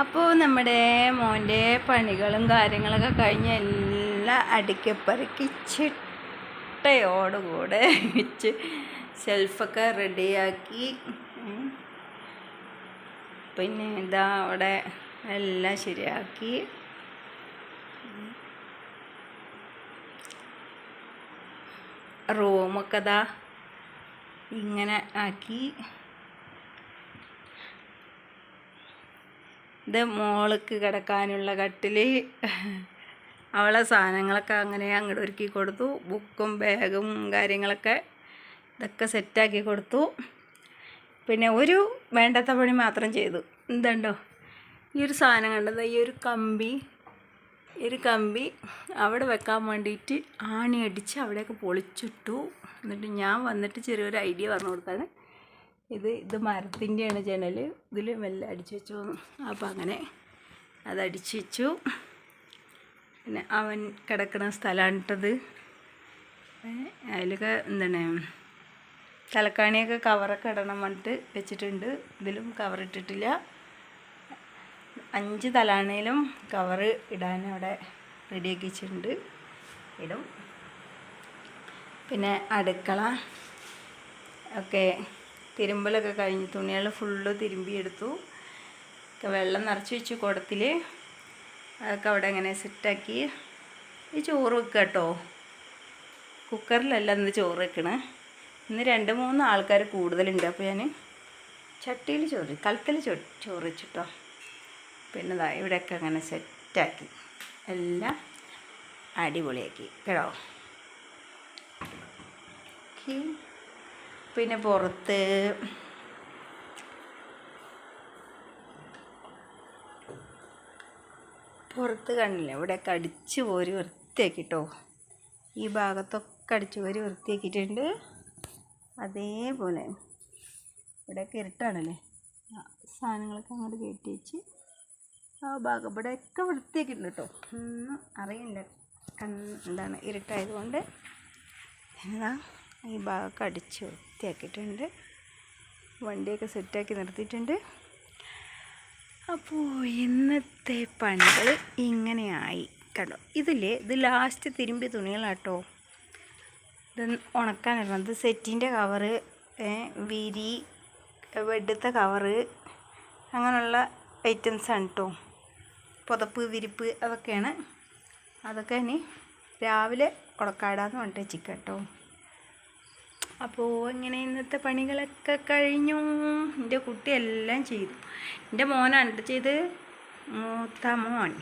അപ്പോൾ നമ്മുടെ മോന്റെ പണികളും കാര്യങ്ങളൊക്കെ കഴിഞ്ഞ് എല്ലാം അടുക്കിപ്പറക്കി ചിട്ടയോടുകൂടെ വെച്ച് സെൽഫൊക്കെ റെഡിയാക്കി. പിന്നെ ഇതാ അവിടെ എല്ലാം ശരിയാക്കി. റൂമൊക്കെ ഇതാ ഇങ്ങനെ ആക്കി. ഇത് മോൾക്ക് കിടക്കാനുള്ള കട്ടിൽ അവളെ സാധനങ്ങളൊക്കെ അങ്ങനെ അങ്ങോട്ട് ഒരുക്കി കൊടുത്തു. ബുക്കും ബാഗും കാര്യങ്ങളൊക്കെ ഇതൊക്കെ സെറ്റാക്കി കൊടുത്തു. പിന്നെ ഒരു വേണ്ടാത്ത പണി മാത്രം ചെയ്തു. എന്തുണ്ടോ ഈ ഒരു സാധനം കണ്ടത് ഈ ഒരു കമ്പി. ഒരു കമ്പി അവിടെ വെക്കാൻ വേണ്ടിയിട്ട് ആണി അടിച്ച് അവിടെയൊക്കെ പൊളിച്ചിട്ടു. എന്നിട്ട് ഞാൻ വന്നിട്ട് ചെറിയൊരു ഐഡിയ പറഞ്ഞു കൊടുത്താണ് ഇത് ഇത് മരത്തിന്റെയാണ് ജനൽ. ഇതിൽ മെല്ലെ അടിച്ചു വെച്ചു. അപ്പോൾ അങ്ങനെ അതടിച്ചു വെച്ചു. പിന്നെ അവൻ കിടക്കുന്ന സ്ഥലമാണിട്ടത് അതിലൊക്കെ എന്താണ് തലക്കാണിയൊക്കെ കവറൊക്കെ ഇടണം പറഞ്ഞിട്ട് വെച്ചിട്ടുണ്ട്. ഇതിലും കവർ ഇട്ടിട്ടില്ല. അഞ്ച് തലാണയിലും കവറ് ഇടാൻ അവിടെ റെഡിയാക്കി വെച്ചിട്ടുണ്ട്. ഇടും. പിന്നെ അടുക്കള ഒക്കെ തിരുമ്പലൊക്കെ കഴിഞ്ഞ് തുണികൾ ഫുള്ള് തിരുമ്പിയെടുത്തു വെള്ളം നിറച്ച് വെച്ചു കുടത്തിൽ അതൊക്കെ അവിടെ അങ്ങനെ സെറ്റാക്കി ഈ ചോറ് വെക്കുക കേട്ടോ. കുക്കറിലല്ല ഇന്ന് ചോറ് വെക്കണേ. ഇന്ന് രണ്ട് മൂന്ന് ആൾക്കാർ കൂടുതലുണ്ട്. അപ്പോൾ ഞാൻ ചട്ടിയിൽ ചോറ് കലത്തിൽ ചോ ചോറ് വെച്ചിട്ടോ. പിന്നെ ഇതാ ഇവിടെയൊക്കെ അങ്ങനെ സെറ്റാക്കി എല്ലാം അടിപൊളിയാക്കി. കേട്ടോ. ഓക്കെ. പിന്നെ പുറത്ത് പുറത്ത് കണ്ടില്ല? ഇവിടെയൊക്കെ അടിച്ച് പോരി വൃത്തിയാക്കിട്ടോ. ഈ ഭാഗത്തൊക്കെ അടിച്ച് പോരി വൃത്തിയാക്കിയിട്ടുണ്ട്. അതേപോലെ ഇവിടെയൊക്കെ ഇരുട്ടാണല്ലേ? സാധനങ്ങളൊക്കെ അങ്ങോട്ട് കയറ്റി വെച്ച് ആ ഭാഗം ഇവിടെയൊക്കെ വൃത്തിയാക്കിയിട്ടുണ്ട് കേട്ടോ. ഒന്നും അറിയില്ല. കണ്ണ് എന്താണ്? ഇരുട്ടായതുകൊണ്ട്. എന്താ ഈ ഭാഗമൊക്കെ അടിച്ച് വൃത്തിയാക്കിയിട്ടുണ്ട്. വണ്ടിയൊക്കെ സെറ്റാക്കി നിർത്തിയിട്ടുണ്ട്. അപ്പോൾ ഇന്നത്തെ പണികൾ ഇങ്ങനെയായി. കണ്ടോ? ഇതില്ലേ? ഇത് ലാസ്റ്റ് തിരുമ്പി തുണികളാട്ടോ. ഇത് ഉണക്കാൻ ഇത് സെറ്റിന്റെ കവറ് വിരി വെഡത്തെ കവറ് അങ്ങനെയുള്ള ഐറ്റംസാണ് കേട്ടോ പുതപ്പ് വിരിപ്പ് അതൊക്കെയാണ്. അതൊക്കെ ഇനി രാവിലെ കൊടക്കാടാന്ന് പറഞ്ഞിട്ട് ചിക്കട്ടോ കേട്ടോ അപ്പോൾ ഇങ്ങനെ ഇന്നത്തെ പണികളൊക്കെ കഴിഞ്ഞു. എന്റെ കുട്ടിയെല്ലാം ചെയ്തു. എന്റെ മോനാണ്. ചെയ്ത്? മൂത്ത മോൻ.